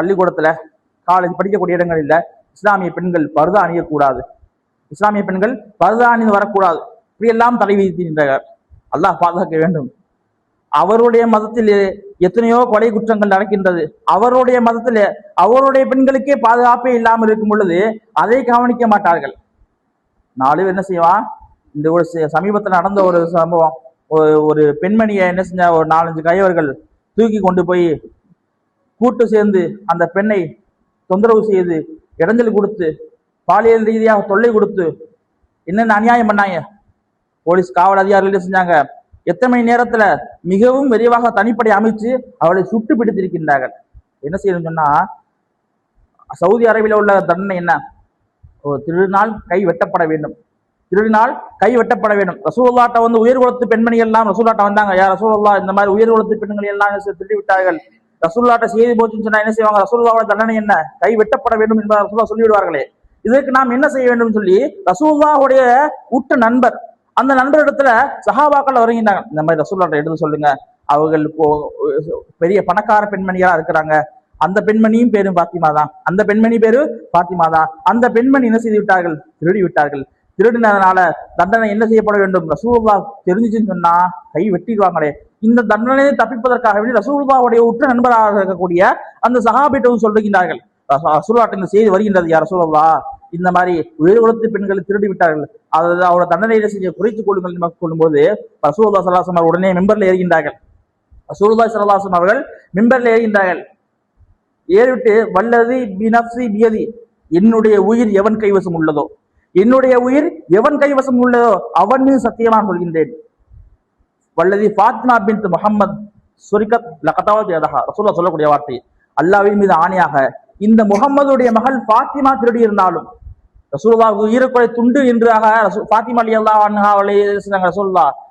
பள்ளிக்கூடத்துல காலேஜ் படிக்கக்கூடிய இடங்களில் இஸ்லாமிய பெண்கள் பருதா அணியக்கூடாது. இஸ்லாமிய பெண்கள் பருதா அணிந்து வரக்கூடாது. இப்படியெல்லாம் தடை விதித்திருக்கிறார் அல்லாஹ் பாதுகாக்க வேண்டும். அவருடைய மதத்தில் எத்தனையோ கொலை குற்றங்கள் நடக்கின்றது. அவருடைய மதத்தில் அவருடைய பெண்களுக்கே பாதுகாப்பே இல்லாமல் இருக்கும் பொழுது அதை கவனிக்க மாட்டார்கள். நாலு என்ன செய்வான்? இந்த ஒரு சமீபத்தில் நடந்த ஒரு சம்பவம். ஒரு- ஒரு பெண்மணியை என்ன செஞ்ச ஒரு நாலஞ்சு கைவர்கள் தூக்கி கொண்டு போய் கூட்டு சேர்ந்து அந்த பெண்ணை தொந்தரவு செய்து இடைஞ்சல் கொடுத்து பாலியல் ரீதியாக தொல்லை கொடுத்து என்னென்ன அநியாயம் பண்ணாங்க? போலீஸ் காவல் அதிகாரிகள் செஞ்சாங்க. எத்தனை மணி நேரத்துல மிகவும் விரைவாக தனிப்படை அமைச்சு அவளை சுட்டு பிடித்திருக்கின்றார்கள் என்ன செய்யணும்னு சொன்னா சவுதி அரேபியில உள்ள தண்டனை என்ன? ஒரு திருநாள் கை வெட்டப்பட வேண்டும். திருநாள் கை வெட்டப்பட வேண்டும். ரசூல்லாட்ட வந்து உயர் குலத்து பெண்மணிகள் எல்லாம் ரசூல்லாட்ட வந்தாங்க. யார் ரசூல்லா இந்த மாதிரி உயர் குலத்து பெண்கள் எல்லாம் திருடி விட்டார்கள் ரசூல்லாட்ட செய்தி போச்சுன்னு சொன்னா என்ன செய்வாங்க? ரசூல்லாவோட தண்டனை என்ன? கை வெட்டப்பட வேண்டும் என்பதை ரசூல்லா சொல்லிவிடுவார்களே. இதற்கு நாம் என்ன செய்ய வேண்டும் சொல்லி ரசூல்லாவுடைய உற்ற நண்பர் அந்த நண்பரிடத்துல சஹாபாக்கள் வருகின்றாங்க. இந்த மாதிரி ரசூல்லாட்ட எடுத்து சொல்லுங்க. அவர்கள் இப்போ பெரிய பணக்கார பெண்மணியா இருக்கிறாங்க. அந்த பெண்மணியும் பேரும் பாத்திமா தான். அந்த பெண்மணி பேரு பாத்திமா தான். அந்த பெண்மணி என்ன செய்து விட்டார்கள்? திருடி விட்டார்கள். திருடினதுனால தண்டனை என்ன செய்யப்பட வேண்டும்? ரசூல்லா தெரிஞ்சுச்சுன்னு சொன்னா கை வெட்டிடுவாங்களே. இந்த தண்டனையை தப்பிப்பதற்காக வேண்டி ரசூலுல்லாவுடைய உற்ற நண்பராக இருக்கக்கூடிய அந்த சஹாபிட்டவும் சொல்லுகின்றார்கள். ரசூ- இந்த செய்தி வருகின்றது யார் ரசூலா இந்த மாதிரி உயிர் குலத்து பெண்களை திருடி விட்டார்கள். அதாவது அவரோட தண்டனையை செய்ய குறைத்துக் கொள்ளுங்கள் என்று மக்கள் சொல்லும்போது சல்லாசம் அவர் உடனே மெம்பர்ல ஏறுகின்றார்கள். ரசூல்லா சல்லாசம் அவர்கள் மெம்பர்ல ஏறுகின்றார்கள். ஏறிவிட்டு வல்லது பினப்சி பியதி என்னுடைய உயிர் எவன் கைவசம் உள்ளதோ என்னுடைய உயிர் எவன் கைவசம் உள்ளதோ அவன் மீது சத்தியமாக சொல்கின்றேன். வல்லதி ஃபாத்மா பின் முகமது சுரிகத் லகதாவது யதஹா ரசூல்லா சொல்லக்கூடிய வார்த்தை. அல்லாவின் மீது ஆணையாக இந்த முகம்மதுடைய மகள் ஃபாத்திமா திருடி இருந்தாலும் ரசூலுல்லாவுக்கு ஈரக்குறை துண்டு என்றாக ஃபாத்திமா அலி அல்லா அவளை சொன்னாங்க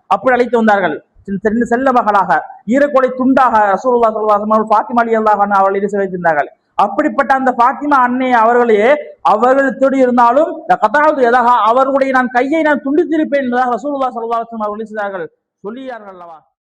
அப்படி அழைத்து வந்தார்கள். சின்ன- செல்ல மகளாக ஈரக்கொலை துண்டாக ரசூல்லா சொல்லுவா ஃபாத்திமா அலி அல்லா அவளை வைத்திருந்தார்கள். அப்படிப்பட்ட அந்த ஃபாத்திமா அன்னை அவர்களே அவர்கள் திருடி இருந்தாலும் கதாவது எதாக அவர்களுடைய நான் கையை நான் துண்டித்திருப்பேன் என்பதாக ரசூல்லா சல்லா அவர்கள் செய்தார்கள் சொல்லியார்கள் அல்லவா?